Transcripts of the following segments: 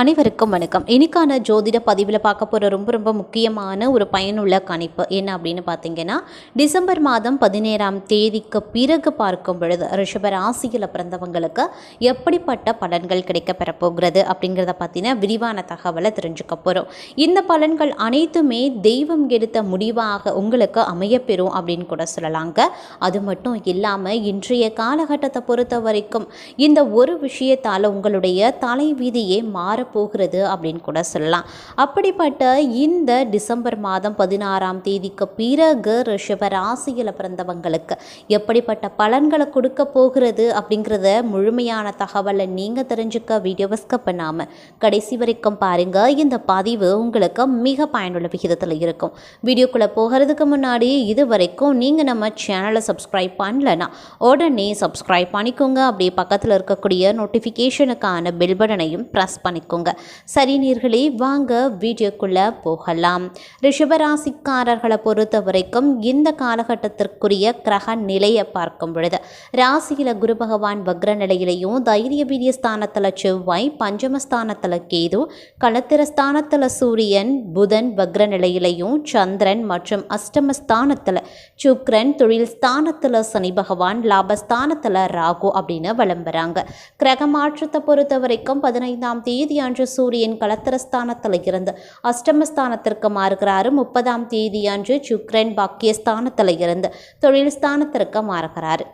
அனைவருக்கும் வணக்கம். இன்றைக்கான ஜோதிட பதிவில் பார்க்க போகிற ரொம்ப ரொம்ப முக்கியமான ஒரு பயனுள்ள கணிப்பு என்ன அப்படின்னு பார்த்தீங்கன்னா டிசம்பர் மாதம் பதினேழாம் தேதிக்கு பிறகு பார்க்கும் பொழுது ரிஷப ராசியில் பிறந்தவங்களுக்கு எப்படிப்பட்ட பலன்கள் கிடைக்க பெறப்போகிறது அப்படிங்கிறத பற்றின விரிவான தகவலை தெரிஞ்சுக்க போகிறோம் இந்த பலன்கள் அனைத்துமே தெய்வம் எடுத்த முடிவாக உங்களுக்கு அமையப்பெறும் அப்படின்னு கூட சொல்லலாங்க. அது மட்டும் இல்லாமல் இன்றைய காலகட்டத்தை பொறுத்த வரைக்கும் இந்த ஒரு விஷயத்தால் உங்களுடைய தலைவிதியே மாறப்போகிறது அப்படின்னு கூட சொல்லலாம். அப்படிப்பட்ட இந்த டிசம்பர் மாதம் பதினாறாம் தேதிக்கு பிறகு ரிஷப ராசியில் பிறந்தவங்களுக்கு எப்படிப்பட்ட பலன்களை கொடுக்க போகிறது அப்படிங்கிறத முழுமையான தகவலை நீங்கள் தெரிஞ்சுக்க வீடியோவை ஸ்கப் பண்ணாமல் கடைசி வரைக்கும் பாருங்கள் இந்த பதிவு உங்களுக்கு மிக பயனுள்ள விகிதத்தில் இருக்கும். வீடியோக்குள்ளே போகிறதுக்கு முன்னாடி இது வரைக்கும் நீங்கள் நம்ம சேனலை சப்ஸ்கிரைப் பண்ணலன்னா உடனே சப்ஸ்கிரைப் பண்ணிக்கோங்க. அப்படியே பக்கத்தில் இருக்கக்கூடிய நோட்டிஃபிகேஷனுக்கான பெல் பட்டனையும் ப்ரெஸ் பண்ணிக்கோங்க. சரி நீர்களே வாங்க வீடியோக்குள்ளே போகலாம். ரிஷபராசிக்காரர்களை பொறுத்த வரைக்கும் இந்த காலகட்டத்திற்குரிய கிரக நிலையை பார்க்கும் பொழுது ராசியில் குரு பகவான் வக்ர நிலையிலையும் தைரிய வீரிய ஸ்தானத்தில் செவ்வாய் பஞ்சமஸ்தானத்தில் கேது களத்திரஸ்தானத்தில் சூரியன் புதன் வக்ர நிலையிலையும் சந்திரன் மற்றும் அஷ்டமஸ்தானத்தில் சுக்ரன் தொழில் ஸ்தானத்தில் சனி பகவான் லாபஸ்தானத்தில் ராகு அப்படின்னு விளம்புறாங்க. கிரக மாற்றத்தை பொறுத்த வரைக்கும் பதினைந்தாம் தேதி அன்று சூரியன் கலத்திரஸ்தானத்தில் இருந்து அஷ்டமஸ்தானத்திற்கு மாறுகிறாரு. முப்பதாம் தேதி அன்று சுக்ரன் பாக்கியஸ்தானத்தில் இருந்து தொழில் ஸ்தானத்திற்கு மாறுகிறாரு.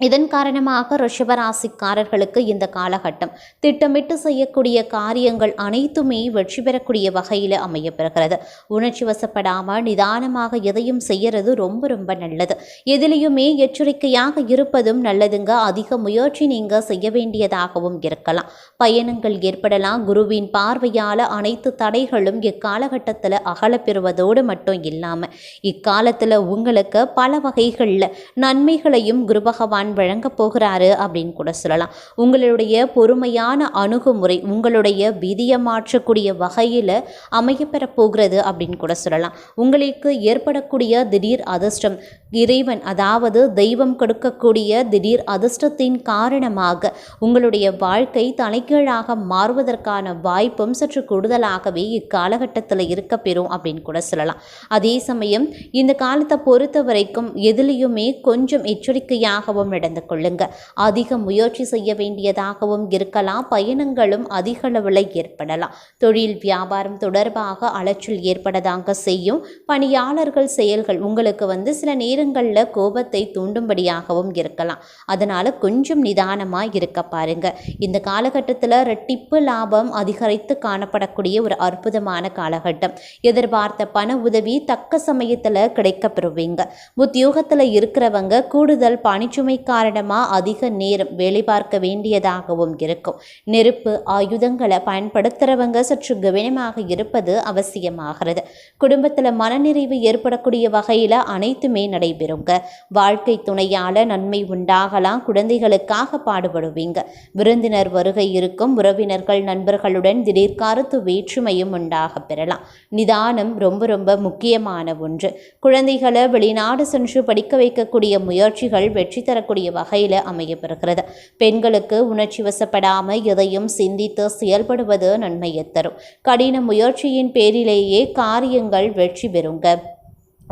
இதன் காரணமாக ரிஷபராசிக்காரர்களுக்கு இந்த காலகட்டம் திட்டமிட்டு செய்யக்கூடிய காரியங்கள் அனைத்துமே வெற்றி பெறக்கூடிய வகையில் அமையப்பெறுகிறது. உணர்ச்சி வசப்படாமல் நிதானமாக எதையும் செய்யறது ரொம்ப ரொம்ப நல்லது. எதிலையுமே எச்சரிக்கையாக இருப்பதும் நல்லதுங்க. அதிக முயற்சி நீங்கள் செய்ய வேண்டியதாகவும் இருக்கலாம். பயணங்கள் ஏற்படலாம். குருவின் பார்வையால் அனைத்து தடைகளும் இக்காலகட்டத்தில் அகலப்பெறுவதோடு மட்டும் இல்லாமல் இக்காலத்தில் உங்களுக்கு பல வகைகளில் நன்மைகளையும் குரு பகவான் வழங்க போகிறாரு அப்படின்னு கூட சொல்லலாம். உங்களுடைய பொறுமையான அணுகுமுறை உங்களுடைய விதியை மாற்றக்கூடிய வகையில் அமையப்பெற போகிறது அப்படின்னு கூட சொல்லலாம். உங்களுக்கு ஏற்படக்கூடிய திடீர் அதிர்ஷ்டம் இறைவன் அதாவது தெய்வம் கொடுக்கக்கூடிய திடீர் அதிர்ஷ்டத்தின் காரணமாக உங்களுடைய வாழ்க்கை தலைகீழாக மாறுவதற்கான வாய்ப்பும் சற்று கூடுதலாகவே இக்காலகட்டத்தில் இருக்க பெறும் அப்படின்னு கூட சொல்லலாம். அதே சமயம் இந்த காலத்தை பொறுத்த வரைக்கும் எதுலேயுமே கொஞ்சம் எச்சரிக்கையாகவும் நடந்து கொள்ளுங்க. அதிக முயற்சி செய்ய வேண்டியதாகவும் இருக்கலாம். பயணங்களும் அதிக அளவில் ஏற்படலாம். தொழில் வியாபாரம் தொடர்பாக அலைச்சல் ஏற்படதாங்க செய்யும். பணியாளர்கள் செயல்கள் உங்களுக்கு வந்து சில நேரங்களில் கோபத்தை தூண்டும்படியாகவும் இருக்கலாம். அதனால் கொஞ்சம் நிதானமாக இருக்க பாருங்க. இந்த காலகட்டத்தில் ரெட்டிப்பு லாபம் அதிகரித்து காணப்படக்கூடிய ஒரு அற்புதமான காலகட்டம். எதிர்பார்த்த பண உதவி தக்க சமயத்தில் கிடைக்க பெறுவீங்க உத்தியோகத்தில் இருக்கிறவங்க கூடுதல் பணிச்சுமை காரணமாக அதிக நேரம் வேலை பார்க்க வேண்டியதாகவும் இருக்கும். நெருப்பு ஆயுதங்களை பயன்படுத்துகிறவங்க சற்று கவனமாக இருப்பது அவசியமாகிறது. குடும்பத்தில் மனநிறைவு ஏற்படக்கூடிய வகையில் அனைத்துமே நடைபெறுங்க. வாழ்க்கை துணையால் நன்மை உண்டாகலாம். குழந்தைகளுக்காக பாடுபடுவீங்க. விருந்தினர் வருகை இருக்கும். உறவினர்கள் நண்பர்களுடன் திடீர் கருத்து வேற்றுமையும் உண்டாக பெறலாம். நிதானம் ரொம்ப ரொம்ப முக்கியமான ஒன்று. குழந்தைகளை வெளிநாடு சென்று படிக்க வைக்கக்கூடிய முயற்சிகள் வெற்றி தரக்கூடிய வகையில் அமையப்பெறுகிறது. பெண்களுக்கு உணர்ச்சி வசப்படாமல் எதையும் சிந்தித்து செயல்படுவது நன்மையை தரும். கடின முயற்சியின் பேரிலேயே காரியங்கள் வெற்றி பெறுங்க.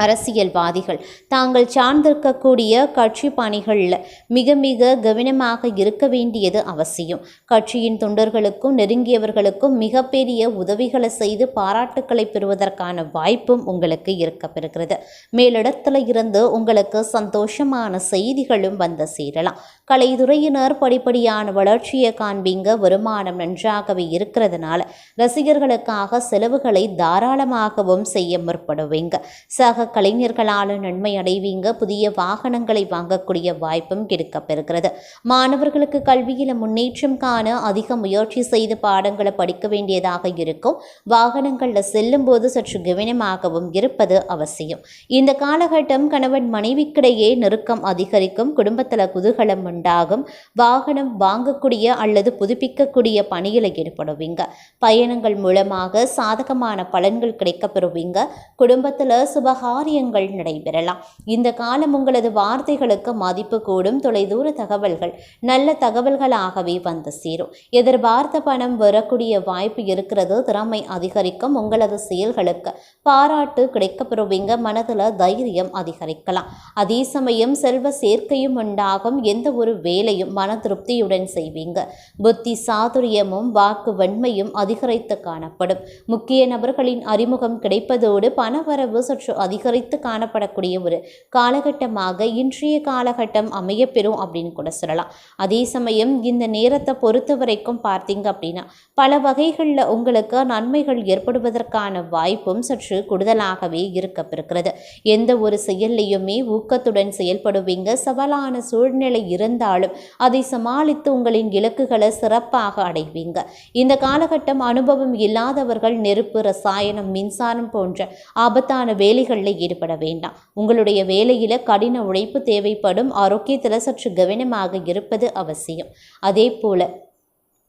அரசியல்வாதிகள். தாங்கள் சார்ந்திருக்கக்கூடிய கட்சி பணிகளில் மிக மிக கவனமாக இருக்க வேண்டியது அவசியம். கட்சியின் தொண்டர்களுக்கும் நெருங்கியவர்களுக்கும் மிகப்பெரிய உதவிகளை செய்து பாராட்டுக்களை பெறுவதற்கான வாய்ப்பும் உங்களுக்கு இருக்கப்பெறுகிறது. மேலிடத்தில் இருந்து உங்களுக்கு சந்தோஷமான செய்திகளும் வந்து சேரலாம். கலைத்துறையினர் படிப்படியான வளர்ச்சியை காண்பீங்க. வருமானம் நன்றாகவே இருக்கிறதுனால ரசிகர்களுக்காக செலவுகளை தாராளமாகவும் செய்ய முற்படுவீங்க. சக கலைஞர்களால் நன்மை அடைவீங்க. புதிய வாகனங்களை வாங்கக்கூடிய வாய்ப்பும் கிடைக்கப்பெறுகிறது. மாணவர்களுக்கு கல்வியில் முன்னேற்றம் காண அதிக முயற்சி செய்து பாடங்களை படிக்க வேண்டியதாக இருக்கும். வாகனங்களில் செல்லும்போது சற்று கவனமாகவும் இருப்பது அவசியம். இந்த காலகட்டம் கணவன் மனைவிக்கிடையே நெருக்கம் அதிகரிக்கும். குடும்பத்தில் குதூகலம் உண்டாகும். வாகனம் வாங்கக்கூடிய அல்லது புதுப்பிக்கக்கூடிய பணியில் ஈடுபடுவீங்க. பயணங்கள் மூலமாக சாதகமான பலன்கள் கிடைக்கப்பெறுவீங்க. குடும்பத்தில் காரியங்கள் நடைபெறலாம். இந்த காலம் உங்களது வார்த்தைகளுக்கு மதிப்பு கூடும். தொலைதூர தகவல்கள் நல்ல தகவல்களாகவே வந்து சேரும். எதிர்பார்த்த பணம் வரக்கூடிய வாய்ப்பு இருக்கிறது. திறமை அதிகரிக்கும். உங்களது செயல்களுக்கு பாராட்டு கிடைக்கப்பெறுவீங்க. மனதில் தைரியம் அதிகரிக்கலாம். அதே சமயம் செல்வ சேர்க்கையும் உண்டாகும். எந்த ஒரு வேலையும் மன திருப்தியுடன் செய்வீங்க. புத்தி சாதுரியமும் வாக்கு வன்மையும் அதிகரித்து காணப்படும். முக்கிய நபர்களின் அறிமுகம் கிடைப்பதோடு பணவரவு சற்று அதிக அதிகரித்து காணப்படக்கூடிய ஒரு காலகட்டமாக இன்றைய காலகட்டம் அமையப்பெறும் அப்படின்னு கூட சொல்லலாம். அதே சமயம் இந்த நேரத்தை பொறுத்த வரைக்கும் பார்த்தீங்க அப்படின்னா பல வகைகளில் உங்களுக்கு நன்மைகள் ஏற்படுவதற்கான வாய்ப்பும் சற்று கூடுதலாகவே இருக்கப்பெறுகிறது. எந்த ஒரு செயல்லையுமே ஊக்கத்துடன் செயல்படுவீங்க. சவாலான சூழ்நிலை இருந்தாலும் அதை சமாளித்து உங்களின் இலக்குகளை சிறப்பாக அடைவீங்க. இந்த காலகட்டம் அனுபவம் இல்லாதவர்கள் நெருப்பு ரசாயனம் மின்சாரம் போன்ற ஆபத்தான வேலைகளில் ஈடுபட வேண்டாம். உங்களுடைய வேலையில் கடின உழைப்பு தேவைப்படும். ஆரோக்கியத்தில் சற்று கவனமாக இருப்பது அவசியம். அதே போல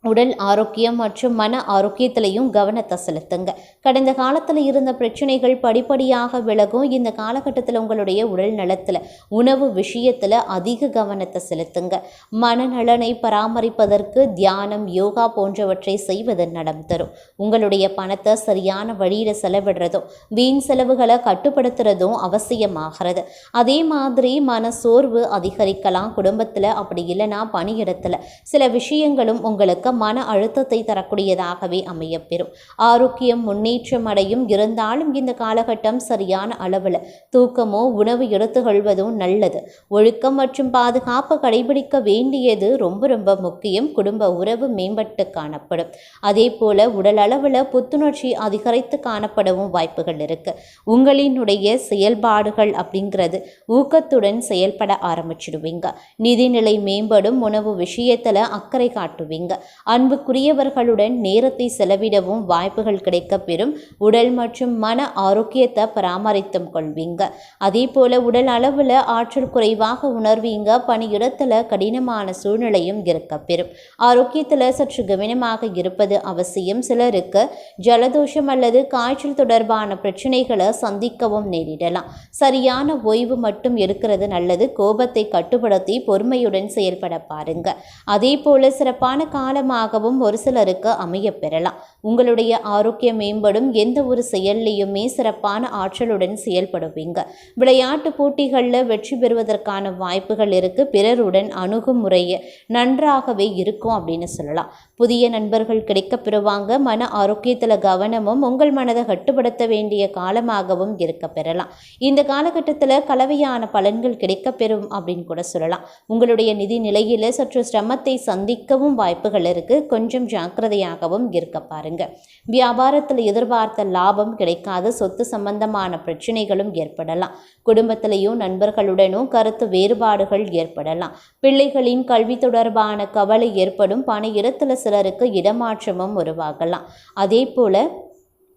உடல் ஆரோக்கியம் மற்றும் மன ஆரோக்கியத்திலையும் கவனத்தை செலுத்துங்க. கடந்த காலத்தில் இருந்த பிரச்சனைகள் படிப்படியாக விலகும். இந்த காலகட்டத்தில் உங்களுடைய உடல் நலத்தில் உணவு விஷயத்தில் அதிக கவனத்தை செலுத்துங்க. மனநலனை பராமரிப்பதற்கு தியானம் யோகா போன்றவற்றை செய்வது நடம் தரும். உங்களுடைய பணத்தை சரியான வழியில் செலவிடுறதும் வீண் செலவுகளை கட்டுப்படுத்துறதும் அவசியமாகிறது. அதே மாதிரி மன சோர்வு அதிகரிக்கலாம். குடும்பத்தில் அப்படி இல்லைன்னா பணியிடத்தில். சில விஷயங்களும் உங்களுக்கு மன அழுத்தத்தை தரக்கூடியதாகவே அமையப்பெறும். ஆரோக்கியம் முன்னேற்றம் அடையும் இருந்தாலும் இந்த காலகட்டம் சரியான அளவில் தூக்கமோ உணவு எடுத்துக்கொள்வதும் நல்லது. ஒழுக்கம் மற்றும் பாதுகாப்பு கடைபிடிக்க வேண்டியது ரொம்ப ரொம்ப முக்கியம். குடும்ப உறவு மேம்பட்டு காணப்படும். அதே போல உடல் அளவில் புத்துணர்ச்சி அதிகரித்து காணப்படவும் வாய்ப்புகள் இருக்கு. உங்களினுடைய செயல்பாடுகள் அப்படிங்கிறது ஊக்கத்துடன் செயல்பட ஆரம்பிச்சிடுவீங்க. நிதிநிலை மேம்படும் உணவு விஷயத்தில் அக்கறை காட்டுவீங்க. அன்புக்குரியவர்களுடன் நேரத்தை செலவிடவும் வாய்ப்புகள் கிடைக்கப்பெறும் உடல் மற்றும் மன ஆரோக்கியத்தை பராமரித்தும் கொள்வீங்க. அதே போல உடல் அளவில் ஆற்றல் குறைவாக உணர்வீங்க. பணியிடத்தில் கடினமான சூழ்நிலையும் இருக்கப்பெறும் ஆரோக்கியத்தில் சற்று கவனமாக இருப்பது அவசியம். சிலருக்கு ஜலதோஷம் அல்லது காய்ச்சல் தொடர்பான பிரச்சனைகளை சந்திக்கவும் நேரிடலாம். சரியான ஓய்வு மட்டும் இருக்கிறது நல்லது. கோபத்தை கட்டுப்படுத்தி பொறுமையுடன் செயல்பட பாருங்க. அதே போல சிறப்பான காலமாகவும் ஒரு சிலருக்கு அமைய பெறலாம். உங்களுடைய ஆரோக்கியம் மேம்படும் எந்த ஒரு செயல்லையுமே சிறப்பான ஆற்றலுடன் செயல்படுவீங்க. விளையாட்டு போட்டிகளில் வெற்றி பெறுவதற்கான வாய்ப்புகள் இருக்கு. பிறருடன் அணுகுமுறையை நன்றாகவே இருக்கும் அப்படின்னு சொல்லலாம். புதிய நண்பர்கள் கிடைக்கப் பெறுவாங்க. மன ஆரோக்கியத்தில் கவனமும் உங்கள் மனதை கட்டுப்படுத்த வேண்டிய காலமாகவும் இருக்க பெறலாம். இந்த காலகட்டத்தில் கலவையான பலன்கள் கிடைக்க பெறும் அப்படின்னு கூட சொல்லலாம். உங்களுடைய நிதி நிலையில் சற்று சிரமத்தை சந்திக்கவும் வாய்ப்புகள் இருக்கு. கொஞ்சம் ஜாக்கிரதையாகவும் இருக்க பாருங்க. வியாபாரத்தில் எதிர்பார்த்த லாபம் கிடைக்காத. சொத்து சம்பந்தமான பிரச்சனைகளும் ஏற்படலாம். குடும்பத்திலையும் நண்பர்களுடனும் கருத்து வேறுபாடுகள் ஏற்படலாம். பிள்ளைகளின் கல்வி தொடர்பான கவலை ஏற்படும். பண இடத்துல சிலருக்கு இடமாற்றமும் உருவாகலாம். அதே போல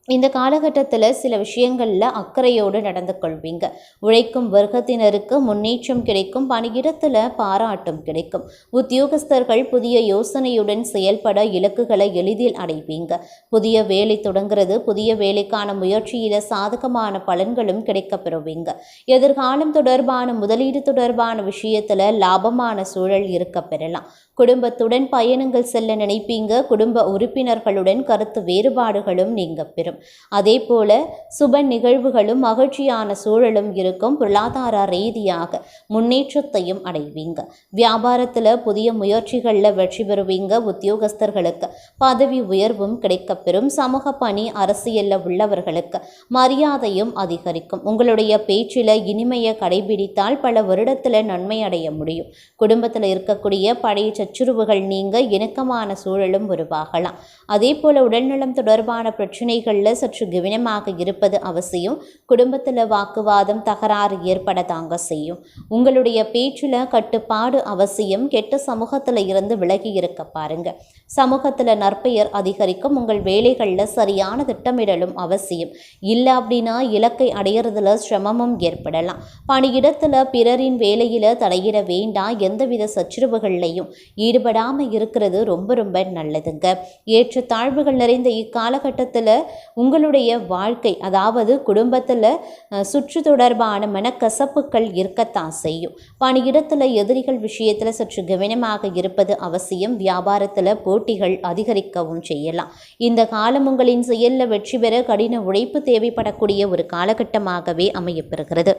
இந்த காலகட்டத்தில் சில விஷயங்களில் அக்கறையோடு நடந்து கொள்வீங்க. உழைக்கும் வர்க்கத்தினருக்கு முன்னேற்றம் கிடைக்கும் பணியிடத்தில் பாராட்டும் கிடைக்கும். உத்தியோகஸ்தர்கள் புதிய யோசனையுடன் செயல்பட இலக்குகளை எளிதில் அடைவீங்க. புதிய வேலை தொடங்குறது புதிய வேலைக்கான முயற்சியில் சாதகமான பலன்களும் கிடைக்கப் பெறுவீங்க. எதிர்காலம் தொடர்பான முதலீடு தொடர்பான விஷயத்தில் லாபமான சூழல் இருக்க பெறலாம். குடும்பத்துடன் பயணங்கள் செல்ல நினைப்பீங்க. குடும்ப உறுப்பினர்களுடன் கருத்து வேறுபாடுகளும் நீங்க பெறும். அதே போல சுப நிகழ்வுகளும் மகிழ்ச்சியான சூழலும் இருக்கும் பொருளாதார ரீதியாக முன்னேற்றத்தையும் அடைவீங்க. வியாபாரத்தில் புதிய முயற்சிகளில் வெற்றி பெறுவீங்க. உத்தியோகஸ்தர்களுக்கு பதவி உயர்வும் கிடைக்கப்பெறும். சமூக பணி அரசியலில் உள்ளவர்களுக்கு மரியாதையும் அதிகரிக்கும். உங்களுடைய பேச்சில் இனிமையை கடைபிடித்தால் பல வருடத்தில் நன்மை அடைய முடியும். குடும்பத்தில் இருக்கக்கூடிய பழைய சச்சுருவுகள் நீங்க இணக்கமான சூழலும் உருவாகலாம். அதே போல உடல்நலம் தொடர்பான பிரச்சனைகள் விஷயங்களில் சற்று கவனமாக இருப்பது அவசியம். குடும்பத்தில் வாக்குவாதம் தகராறு ஏற்பட தாங்க செய்யும். உங்களுடைய பேச்சில் கட்டுப்பாடு அவசியம். கெட்ட சமூகத்தில் இருந்து விலகி இருக்க பாருங்க. சமூகத்தில் நற்பெயர் அதிகரிக்கும். உங்கள் வேலைகளில் சரியான திட்டமிடலும் அவசியம். இல்லை அப்படின்னா இலக்கை அடையிறதுல சிரமமும் ஏற்படலாம். பணியிடத்தில் பிறரின் வேலையில் தலையிட வேண்டாம். எந்தவித சச்சரவுகள்லையும் ஈடுபடாமல் இருக்கிறது ரொம்ப ரொம்ப நல்லதுங்க. ஏற்ற தாழ்வுகள் நிறைந்த இக்காலகட்டத்தில் உங்களுடைய வாழ்க்கை அதாவது குடும்பத்தில் சுற்று தொடர்பான மனக்கசப்புகள் இருக்கத்தான் செய்யும். பணியிடத்தில் எதிரிகள் விஷயத்தில் சற்று கவனமாக இருப்பது அவசியம். வியாபாரத்தில் போட்டிகள் அதிகரிக்கவும் செய்யலாம். இந்த காலம் உங்களின் செயலில் வெற்றி பெற கடின உழைப்பு தேவைப்படக்கூடிய ஒரு காலகட்டமாகவே அமையப்பெறுகிறது